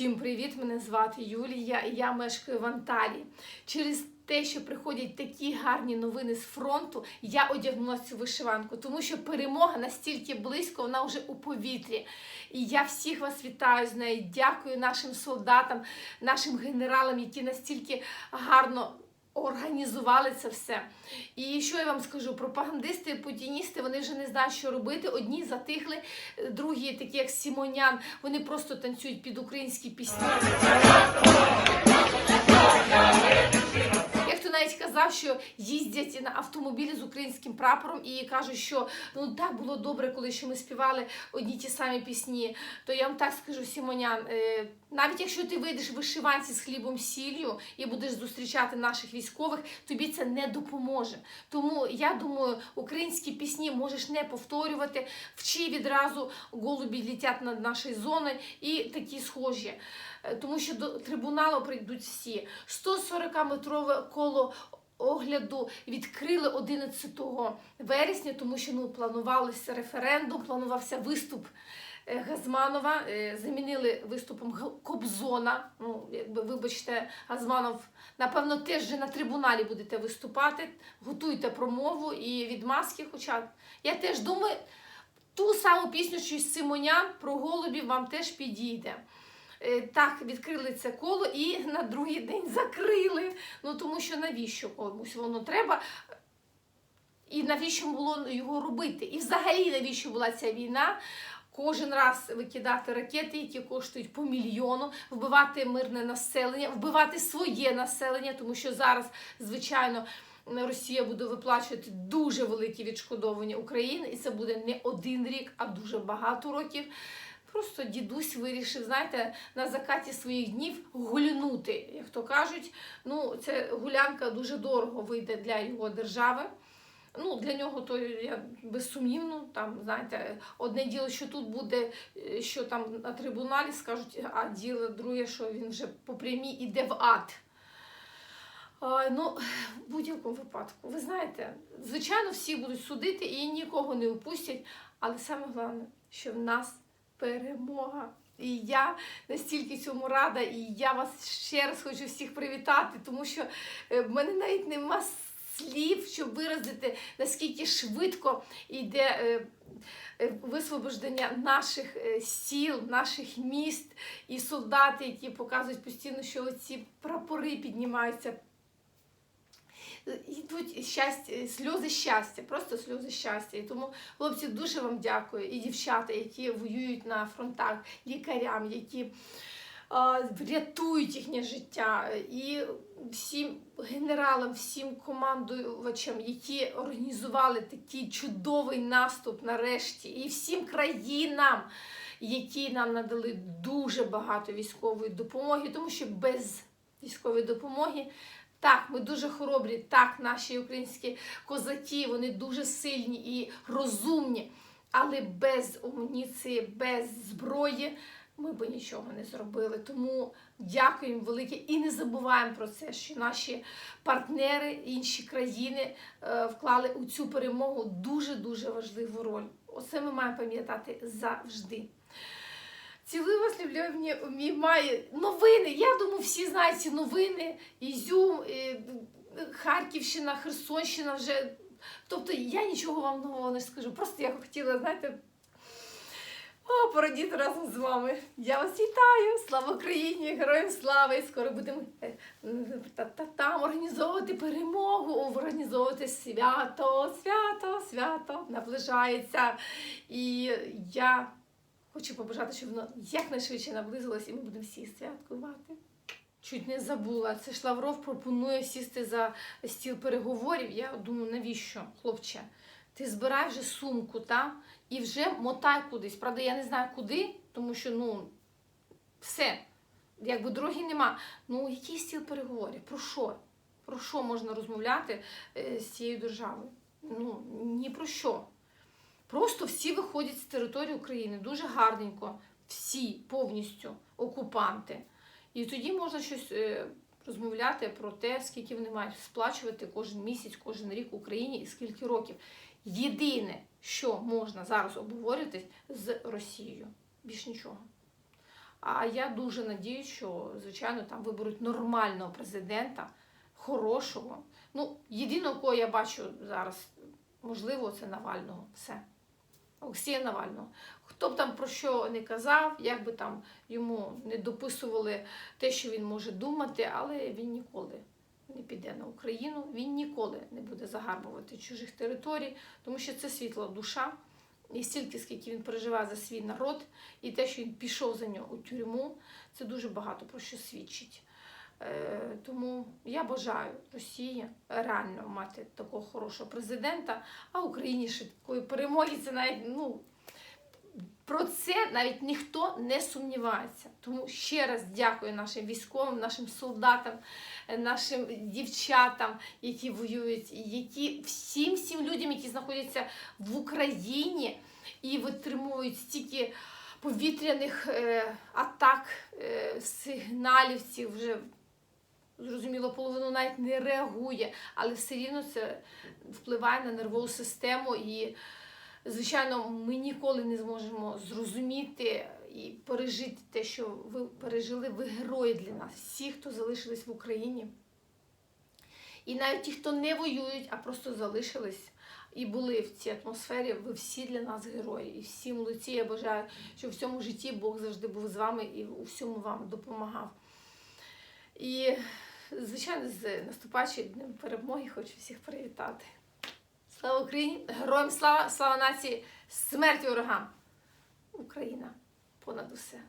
Всім привіт! Мене звати Юлія і я мешкаю в Анталії. Через те, що приходять такі гарні новини з фронту, я одягнула цю вишиванку, тому що перемога настільки близько, вона вже у повітрі. І я всіх вас вітаю з нею. Дякую нашим солдатам, нашим генералам, які настільки гарно. Організували це все. І що я вам скажу? Пропагандисти, путіністи, вони вже не знають, що робити. Одні затихли, другі, такі як Сімонян, вони просто танцюють під українські пісні. Як хто навіть казав, що їздять на автомобілі з українським прапором і кажуть, що ну так було добре, коли що ми співали одні ті самі пісні. То я вам так скажу, Сімонян, е, навіть якщо ти вийдеш в вишиванці з хлібом сіллю і будеш зустрічати наших військових, тобі це не допоможе. Тому я думаю, українські пісні можеш не повторювати, вчи відразу голубі літять над нашою зоною і такі схожі. Е, Тому що до трибуналу прийдуть всі. 140-метрове коло огляду відкрили 11 вересня, тому що ну, планувався референдум, планувався виступ. Е, Газманова е, замінили виступом Кобзона. Ну, якби, вибачте, Газманов, напевно, теж вже на трибуналі будете виступати. Готуйте промову і відмазки. Хоча я теж думаю, ту саму пісню, що й Симонян про голубів вам теж підійде. Е, Так, відкрили це коло і на другий день закрили. Ну тому що навіщо комусь воно треба? І навіщо було його робити? І взагалі навіщо була ця війна? Кожен раз викидати ракети, які коштують по мільйону, вбивати мирне населення, вбивати своє населення, тому що зараз, звичайно, Росія буде виплачувати дуже великі відшкодовування України, і це буде не один рік, а дуже багато років. Просто дідусь вирішив, знаєте, на закаті своїх днів гулянути, як то кажуть. Ну, це гулянка дуже дорого вийде для його держави. Ну, для нього то я безсумнівно, там, знаєте, одне діло, що тут буде, е, що там на трибуналі скажуть, а діло друге, що він вже по прямій іде в ад. А, ну, в будь-якому випадку, ви знаєте, звичайно, всі будуть судити і нікого не впустять, але саме головне, що в нас перемога. І я настільки цьому рада, і я вас ще раз хочу всіх привітати, тому що е, в мене навіть нема слів, щоб виразити, наскільки швидко йде е, е, висвобождення наших е, сіл, наших міст і солдати, які показують постійно, що ці прапори піднімаються. Йдуть щастя, сльози щастя, просто сльози щастя. І тому, хлопці, дуже вам дякую. І дівчата, які воюють на фронтах, лікарям, які а, рятують їхнє життя, і всім генералам, всім командувачам, які організували такий чудовий наступ нарешті, і всім країнам, які нам надали дуже багато військової допомоги, тому що без військової допомоги. Так, ми дуже хоробрі, так, наші українські козаки, вони дуже сильні і розумні, але без амуніції, без зброї ми би нічого не зробили. Тому дякуємо велике і не забуваємо про це, що наші партнери, інші країни е, вклали у цю перемогу дуже-дуже важливу роль. Оце ми маємо пам'ятати завжди. Цілую вас, люблю, обіймаю. Новини. Я думаю, всі знають ці новини. Ізюм, е, Харківщина, Херсонщина вже. Тобто я нічого вам нового не скажу. Просто я хотіла, знаєте, о, порадіти разом з вами. Я вас вітаю! Слава Україні! Героям слава! І скоро будемо е, та- та- там організовувати перемогу, організовувати свято, свято, свято наближається. І я хочу побажати, щоб воно якнайшвидше наблизилось, і ми будемо всі святкувати. Чуть не забула. Це ж Лавров пропонує сісти за стіл переговорів. Я думаю, навіщо, хлопче? Ти збирай вже сумку, та? І вже мотай кудись. Правда, я не знаю куди, тому що ну все, якби дороги нема. Ну, який стіл переговорів? Про що? Про що можна розмовляти е, з цією державою? Ну, ні про що. Просто всі виходять з території України дуже гарненько, всі повністю окупанти. І тоді можна щось е, розмовляти про те, скільки вони мають сплачувати кожен місяць, кожен рік Україні і скільки років. Єдине, що можна зараз обговорювати з Росією, більш нічого. А я дуже надіюсь, що звичайно там виберуть нормального президента, хорошого. Ну, єдиного, кого я бачу зараз, можливо, це Навального. Все. Олексія Навального. Хто б там про що не казав, як би там йому не дописували те, що він може думати, але він ніколи не піде на Україну, він ніколи не буде загарбувати чужих територій, тому що це світла душа. І стільки, скільки він переживає за свій народ, і те, що він пішов за нього у тюрму, це дуже багато про що свідчить. Е, тому я бажаю Росії реально мати такого хорошого президента, а Україні ще такої перемоги. Це навіть ну про це навіть ніхто не сумнівається. Тому ще раз дякую нашим військовим, нашим солдатам, е, нашим дівчатам, які воюють, які всім всім людям, які знаходяться в Україні і витримують стільки повітряних е, атак, е, сигналів цих вже. Зрозуміло, половину навіть не реагує, але все рівно це впливає на нервову систему і Звичайно, ми ніколи не зможемо зрозуміти і пережити те, що ви пережили. Ви герої для нас, всі, хто залишились в Україні. І навіть ті, хто не воюють, а просто залишились і були в цій атмосфері, ви всі для нас герої. І всі молодці. Я бажаю, щоб в цьому житті Бог завжди був з вами і у всьому вам допомагав. І, звичайно, з наступаючим днем перемоги хочу всіх привітати. Слава Україні! Героям слава! Слава нації! Смерть ворогам! Україна понад усе!